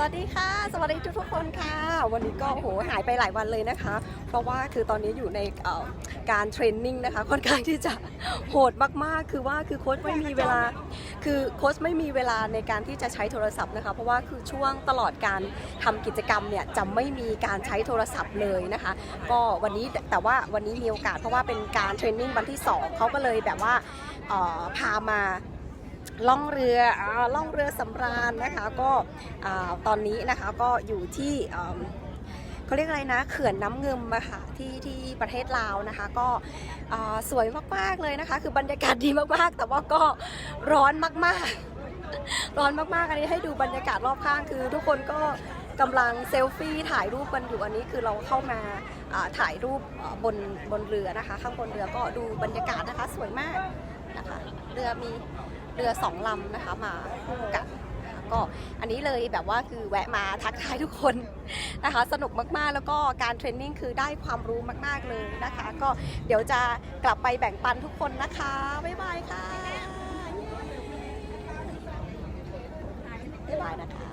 สวัสดีค่ะ สวัสดีทุกทุกคนค่ะ วันนี้ก็โหหายไปหลายวันเลยนะคะ เพราะว่าคือตอนนี้อยู่ในการเทรนนิ่งนะคะค่อนข้างที่จะโหดมากๆ คือว่าคือโค้ชไม่มีเวลา คือโค้ชไม่มีเวลาในการที่จะใช้โทรศัพท์นะคะ เพราะว่าคือช่วงตลอดการทำกิจกรรมเนี่ยจะไม่มีการใช้โทรศัพท์เลยนะคะ ก็วันนี้แต่ว่าวันนี้มีโอกาสเพราะว่าเป็นการเทรนนิ่งวันที่สองเขาก็เลยแบบว่าพามา ล่องเรืออล่องเรือสำราญนะคะก็ตอนนี้นะคะก็อยู่ที่เขาเรียกอะไรนะเขื่อนน้ำเงิมอะค่ะที่ที่ประเทศลาวนะคะ ก็สวยมากๆเลยนะคะ คือบรรยากาศดีมากๆ แต่ว่าก็ร้อนมากๆ ร้อนมากๆอันนี้ให้ดูบรรยากาศรอบข้างคือ ทุกคนก็กำลังเซลฟี่ถ่ายรูปกันอยู่อันนี้คือเราเข้ามาถ่ายรูปบนบนเรือนะคะ ข้างบนเรือก็ดูบรรยากาศนะคะสวยมากนะคะเรือมี เรือสองลำนะคะมาคู่กันก็อันนี้เลยแบบว่าคือแวะมาทักทายทุกคนนะคะ สนุกมากๆแล้วก็การเทรนนิ่งคือได้ความรู้มากๆเลยนะคะ ก็เดี๋ยวจะกลับไปแบ่งปันทุกคนนะคะ บ๊ายบายค่ะบ๊ายบายนะคะ